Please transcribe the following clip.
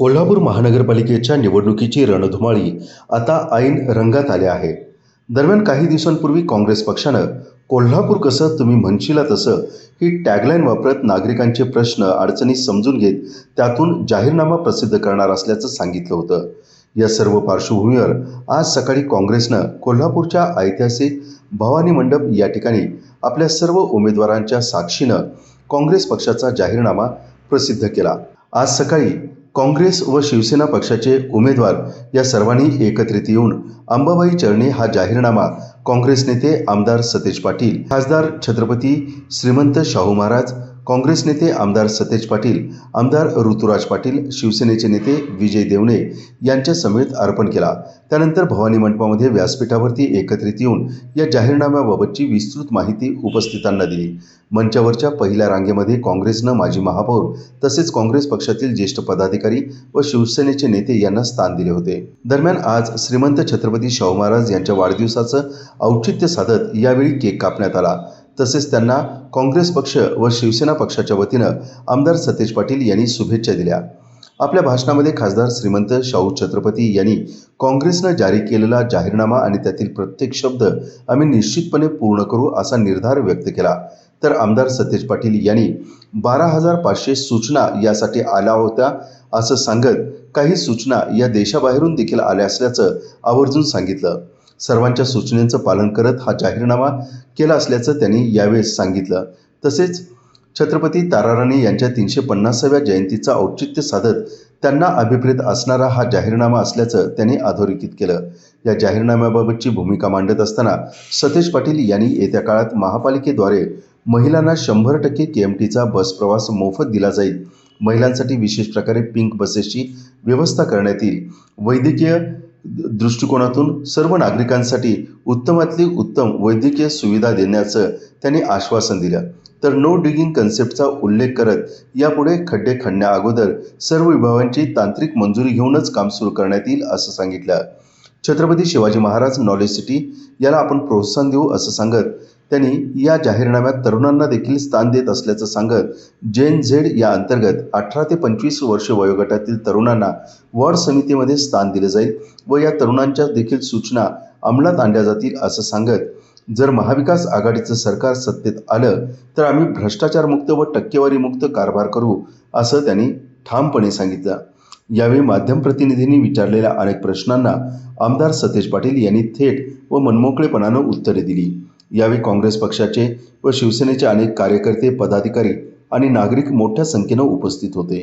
कोल्हापूर महानगरपालिकेच्या निवडणुकीची रणधुमाळी आता ऐन रंगात आली आहे. दरम्यान काही दिवसांपूर्वी काँग्रेस पक्षानं कोल्हापूर कसं तुम्ही म्हणशीला तसं ही टॅगलाईन वापरत नागरिकांचे प्रश्न अडचणी समजून घेत त्यातून जाहीरनामा प्रसिद्ध करणार असल्याचं सांगितलं होतं. या सर्व पार्श्वभूमीवर आज सकाळी काँग्रेसनं कोल्हापूरच्या ऐतिहासिक भवानी मंडप या ठिकाणी आपल्या सर्व उमेदवारांच्या साक्षीनं काँग्रेस पक्षाचा जाहीरनामा प्रसिद्ध केला. आज सकाळी काँग्रेस व शिवसेना पक्षाचे उमेदवार या सर्वांनी एकत्रित येऊन अंबाबाई चरणे हा जाहीरनामा काँग्रेस नेते आमदार सतेज पाटील खासदार छत्रपती श्रीमंत शाहू महाराज काँग्रेस नेते आमदार सतेज पाटील आमदार ऋतुराज पाटील शिवसेनेचे नेते विजय देवणे यांच्या समेत अर्पण केला. त्यानंतर भवानी मंडपामध्ये व्यासपीठावरती एकत्रित येऊन या जाहीरनाम्याबाबतची विस्तृत माहिती उपस्थितांना दिली. मंचावरच्या पहिल्या रांगेमध्ये काँग्रेसनं माजी महापौर तसेच काँग्रेस पक्षातील ज्येष्ठ पदाधिकारी व शिवसेनेचे नेते यांना स्थान दिले होते. दरम्यान आज श्रीमंत छत्रपती शाहू महाराज यांच्या वाढदिवसाचं औचित्य साधत यावेळी केक कापण्यात आला. तसेच त्यांना काँग्रेस पक्ष व शिवसेना पक्षाच्या वतीनं आमदार सतेज पाटील यांनी शुभेच्छा दिल्या. आपल्या भाषणामध्ये खासदार श्रीमंत शाहू छत्रपती यांनी काँग्रेसनं जारी केलेला जाहीरनामा आणि त्यातील प्रत्येक शब्द आम्ही निश्चितपणे पूर्ण करू असा निर्धार व्यक्त केला. तर आमदार सतेज पाटील यांनी बारा हजार पाचशे सूचना यासाठी आल्या होत्या असं सांगत काही सूचना या देशाबाहेरून देखील आल्या असल्याचं आवर्जून सांगितलं. सर्वांच्या सूचनेचं पालन करत हा जाहीरनामा केला असल्याचं त्यांनी यावेळेस सांगितलं. तसेच छत्रपती ताराराणी यांच्या तीनशे पन्नासाव्या जयंतीचं औचित्य साधत त्यांना अभिप्रेत असणारा हा जाहीरनामा असल्याचं त्यांनी अधोरेखित केलं. या जाहीरनाम्याबाबतची भूमिका मांडत असताना सतेज पाटील यांनी येत्या काळात महापालिकेद्वारे महिलांना शंभर टक्के के एम टीचा बस प्रवास मोफत दिला जाईल. महिलांसाठी विशेष प्रकारे पिंक बसेसची व्यवस्था करण्यात येईल. वैद्यकीय दृष्टिकोनातून सर्व नागरिकांसाठी उत्तमातली उत्तम वैद्यकीय सुविधा देण्याचं त्यांनी आश्वासन दिलं. तर नो डिगिंग कन्सेप्टचा उल्लेख करत यापुढे खड्डे खणण्या अगोदर सर्व विभागांची तांत्रिक मंजुरी घेऊनच काम सुरू करण्यात येईल असं सांगितलं. छत्रपती शिवाजी महाराज नॉलेज सिटी याला आपण प्रोत्साहन देऊ असं सांगत त्यांनी या जाहीरनाम्यात तरुणांना देखील स्थान देत असल्याचं सांगत जेन झेड या अंतर्गत अठरा ते पंचवीस वर्ष वयोगटातील तरुणांना वॉर्ड समितीमध्ये स्थान दिले जाईल व या तरुणांच्या देखील सूचना अंमलात आणल्या जातील असं सांगत जर महाविकास आघाडीचं सरकार सत्तेत आलं तर आम्ही भ्रष्टाचारमुक्त व टक्केवारीमुक्त कारभार करू असं त्यांनी ठामपणे सांगितलं. यावेळी माध्यम प्रतिनिधींनी विचारलेल्या अनेक प्रश्नांना आमदार सतेज पाटील यांनी थेट व मनमोकळेपणानं उत्तरे दिली. यावेळी काँग्रेस पक्षाचे व शिवसेनेचे अनेक कार्यकर्ते पदाधिकारी आणि नागरिक मोठ्या संख्येनं उपस्थित होते.